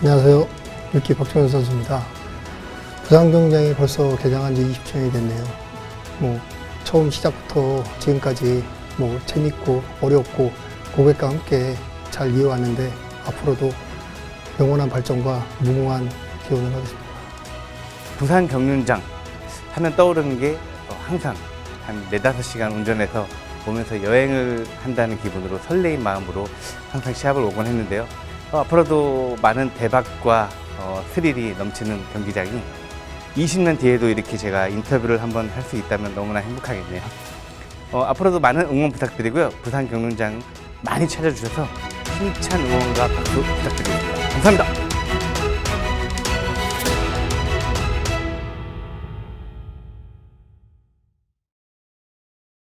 안녕하세요. 육기 박정현 선수입니다. 부산 경기장이 벌써 개장한 지 20년이 됐네요. 뭐 처음 시작부터 지금까지 뭐 재밌고 어렵고 고객과 함께 잘 이어왔는데 앞으로도 영원한 발전과 무궁한 기원을 하겠습니다. 부산 경륜장 하면 떠오르는 게 어, 항상 한 네다섯 시간 운전해서 오면서 여행을 한다는 기분으로 설레인 마음으로 항상 시합을 오곤 했는데요. 어, 앞으로도 많은 대박과 어, 스릴이 넘치는 경기장이 20년 뒤에도 이렇게 제가 인터뷰를 한번 할 수 있다면 너무나 행복하겠네요. 어, 앞으로도 많은 응원 부탁드리고요. 부산 경륜장 많이 찾아주셔서 힘찬 응원과 박수 부탁드립니다. 감사합니다.